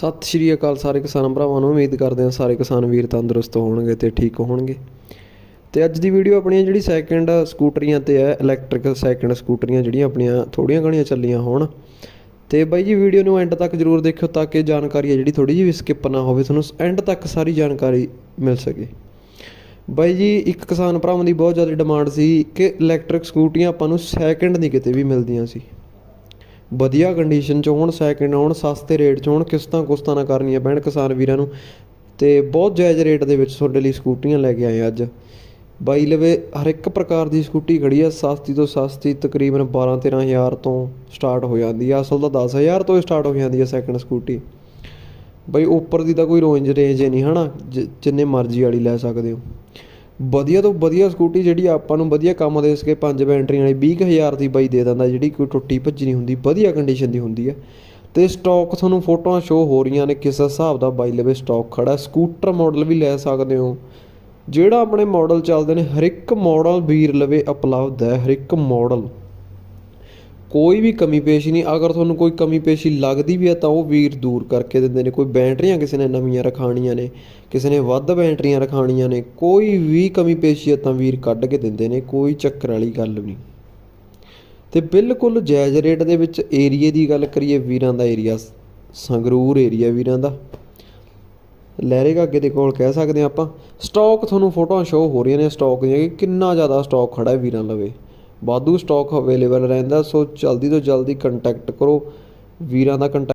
ਸਤਿ ਸ਼੍ਰੀ ਅਕਾਲ ਸਾਰੇ ਕਿਸਾਨ ਭਰਾਵਾਂ ਨੂੰ, ਉਮੀਦ ਕਰਦੇ ਹਾਂ ਸਾਰੇ ਕਿਸਾਨ ਵੀਰ ਤੰਦਰੁਸਤ ਹੋਣਗੇ ਤੇ ਠੀਕ ਹੋਣਗੇ। ਤੇ ਅੱਜ ਦੀ ਵੀਡੀਓ ਆਪਣੀ ਜਿਹੜੀ ਸੈਕਿੰਡ ਸਕੂਟਰੀਆਂ ਤੇ ਹੈ ਇਲੈਕਟ੍ਰਿਕ ਸੈਕਿੰਡ ਸਕੂਟਰੀਆਂ ਜਿਹੜੀਆਂ ਆਪਣੀਆਂ ਥੋੜੀਆਂ ਘਣੀਆਂ ਚੱਲੀਆਂ ਹੋਣ। ਤੇ ਬਾਈ ਜੀ, ਵੀਡੀਓ ਨੂੰ ਐਂਡ ਤੱਕ ਜਰੂਰ ਦੇਖਿਓ ਤਾਂ ਕਿ ਜਾਣਕਾਰੀ ਹੈ ਜਿਹੜੀ ਥੋੜੀ ਜਿਹੀ ਵੀ ਸਕਿਪ ਨਾ ਹੋਵੇ, ਤੁਹਾਨੂੰ ਐਂਡ ਤੱਕ ਸਾਰੀ ਜਾਣਕਾਰੀ ਮਿਲ ਸਕੇ। ਬਾਈ ਜੀ, ਇੱਕ ਕਿਸਾਨ ਭਰਾਵਾਂ ਦੀ ਬਹੁਤ ਜ਼ਿਆਦਾ ਡਿਮਾਂਡ ਸੀ ਕਿ ਇਲੈਕਟ੍ਰਿਕ ਸਕੂਟਰੀਆਂ ਆਪਾਂ ਨੂੰ ਸੈਕਿੰਡ ਨਹੀਂ ਕਿਤੇ ਵੀ ਮਿਲਦੀਆਂ ਸੀ। ਵਧੀਆ ਕੰਡੀਸ਼ਨ 'ਚ ਹੋਣ ਸੈਕਿੰਡ ਹੋਣ ਸਸਤੇ ਰੇਟ 'ਚ ਹੋਣ, ਕਿਸ਼ਤਾਂ ਕੁਸ਼ਤਾਂ ਨਾ ਕਰਨੀਆਂ ਪੈਣ ਕਿਸਾਨ ਵੀਰਾਂ ਨੂੰ। ਤੇ ਬਹੁਤ ਜਾਇਜ਼ ਰੇਟ ਦੇ ਵਿੱਚ ਤੁਹਾਡੇ ਲਈ ਸਕੂਟੀਆਂ ਲੈ ਕੇ ਆਏ ਅੱਜ। ਬਾਈ ਲਵੇ, ਹਰ ਇੱਕ ਪ੍ਰਕਾਰ ਦੀ ਸਕੂਟੀ ਖੜੀ ਆ, ਸਸਤੀ ਤੋਂ ਸਸਤੀ ਤਕਰੀਬਨ 12 13000 ਤੋਂ ਸਟਾਰਟ ਹੋ ਜਾਂਦੀ ਆ। ਅਸਲ ਤਾਂ 10000 ਤੋਂ ਹੀ ਸਟਾਰਟ ਹੋ ਜਾਂਦੀ ਆ ਸੈਕਿੰਡ ਸਕੂਟੀ। ਬਈ, ਉੱਪਰ ਦੀ ਤਾਂ ਕੋਈ ਰੇਂਜ ਰੇਂਜ ਹੀ ਨਹੀਂ ਹਨਾ, ਜ- ਜਿੰਨੇ ਮਰਜ਼ੀ ਵਾਲੀ ਲੈ ਸਕਦੇ ਹੋ। ਵਧੀਆ ਤੋਂ ਵਧੀਆ ਸਕੂਟੀ ਜਿਹੜੀ ਆਪਾਂ ਨੂੰ ਵਧੀਆ ਕੰਮ ਦੇ ਸਕੇ, ਪੰਜ ਬੈਟਰੀਆਂ ਵਾਲੀ 20000 ਦੀ ਬਾਈ ਦੇ ਦਿੰਦਾ, ਜਿਹੜੀ ਕੋਈ ਟੁੱਟੀ ਭੱਜੀ ਨਹੀਂ ਹੁੰਦੀ, ਵਧੀਆ ਕੰਡੀਸ਼ਨ ਦੀ ਹੁੰਦੀ ਹੈ ਅਤੇ ਸਟਾਕ ਤੁਹਾਨੂੰ ਫੋਟੋਆਂ ਸ਼ੋ ਹੋ ਰਹੀਆਂ ਨੇ, ਕਿਸ ਹਿਸਾਬ ਦਾ ਬਾਈ ਲਵੇ ਸਟਾਕ ਖੜਾ ਸਕੂਟਰ ਮਾਡਲ ਵੀ ਲੈ ਸਕਦੇ ਹੋ। ਜਿਹੜਾ ਆਪਣੇ ਮਾਡਲ ਚੱਲਦੇ ਨੇ, ਹਰ ਇੱਕ ਮਾਡਲ ਵੀਰ ਲਵੇ ਉਪਲਬਧ ਹੈ, ਹਰ ਇੱਕ ਮਾਡਲ ਕੋਈ ਵੀ ਕਮੀ ਪੇਸ਼ੀ ਨਹੀਂ, ਅਗਰ ਤੁਹਾਨੂੰ ਕੋਈ ਕਮੀ ਪੇਸ਼ੀ ਲੱਗਦੀ ਵੀ ਹੈ ਤਾਂ ਉਹ ਵੀਰ ਦੂਰ ਕਰਕੇ ਦਿੰਦੇ ਨੇ। ਕੋਈ ਬੈਟਰੀਆਂ ਕਿਸੇ ਨੇ ਨਵੀਆਂ ਰਖਾਣੀਆਂ ਨੇ, ਕਿਸੇ ਨੇ ਵੱਧ ਬੈਟਰੀਆਂ ਰਖਾਣੀਆਂ ਨੇ, ਕੋਈ ਵੀ ਕਮੀ ਪੇਸ਼ੀ ਹੈ ਤਾਂ ਵੀਰ ਕੱਢ ਕੇ ਦਿੰਦੇ ਨੇ, ਕੋਈ ਚੱਕਰ ਵਾਲੀ ਗੱਲ ਨਹੀਂ। ਤੇ ਬਿਲਕੁਲ ਜਾਇਜ਼ ਰੇਟ ਦੇ ਵਿੱਚ ਏਰੀਏ ਦੀ ਗੱਲ ਕਰੀਏ, ਵੀਰਾਂ ਦਾ ਏਰੀਆ, ਸੰਗਰੂਰ ਏਰੀਆ ਵੀਰਾਂ ਦਾ। ਲਹਿਰੇਗਾ ਅੱਗੇ ਦੇ ਕੋਲ ਕਹਿ ਸਕਦੇ ਹਾਂ ਆਪਾਂ। ਸਟਾਕ ਤੁਹਾਨੂੰ ਫੋਟੋਆਂ ਸ਼ੋ ਹੋ ਰਹੀਆਂ ਨੇ, ਸਟਾਕ ਦੀਆਂ ਕਿ ਕਿੰਨਾ ਜ਼ਿਆਦਾ ਸਟਾਕ ਖੜਾ ਹੈ ਵੀਰਾਂ ਲਵੇ। ਵਾਧੂ ਸਟਾਕ ਅਵੇਲੇਬਲ ਰਹਿੰਦਾ ਸੋ ਜਲਦੀ ਤੋਂ ਜਲਦੀ ਕੰਟੈਕਟ ਕਰੋ ਵੀਰਾਂ ਦਾ ਕੰਟੈਕਟ